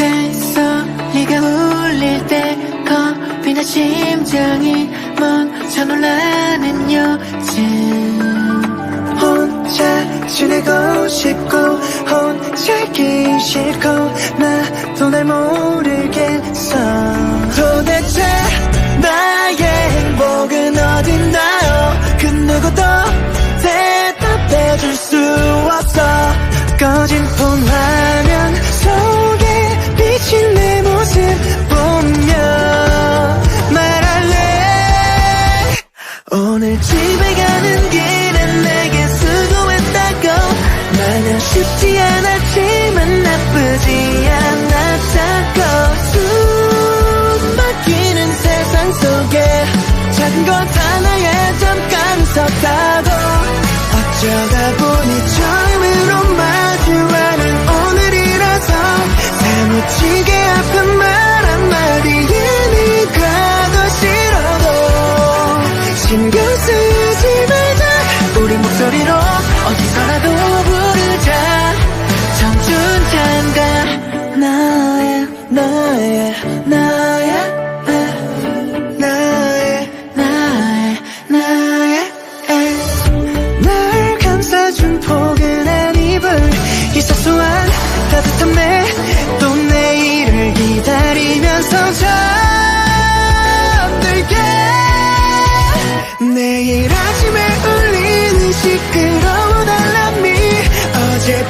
뱃소리가 울릴 때 겁이나 심장이 멈춰 놀라는 요즘. 혼자 지내고 싶고 혼자 있기 싫고 나도 날 모르겠어. 도대체 나의 행복은 어딨나요? 그 누구도 대답해줄 수 없어. 꺼진 폰화 오늘 집에 가는 길엔 내게 수고했다고. 마냥 쉽지 않았지만 나쁘지 않았다고. 숨 막히는 세상 속에 작은 것 하나에 잠깐 섰다고. 어쩌다 보니 처음으로 마주하는 오늘이라서 사무치게 아픈 신경 쓰지 말자 우리 목소리로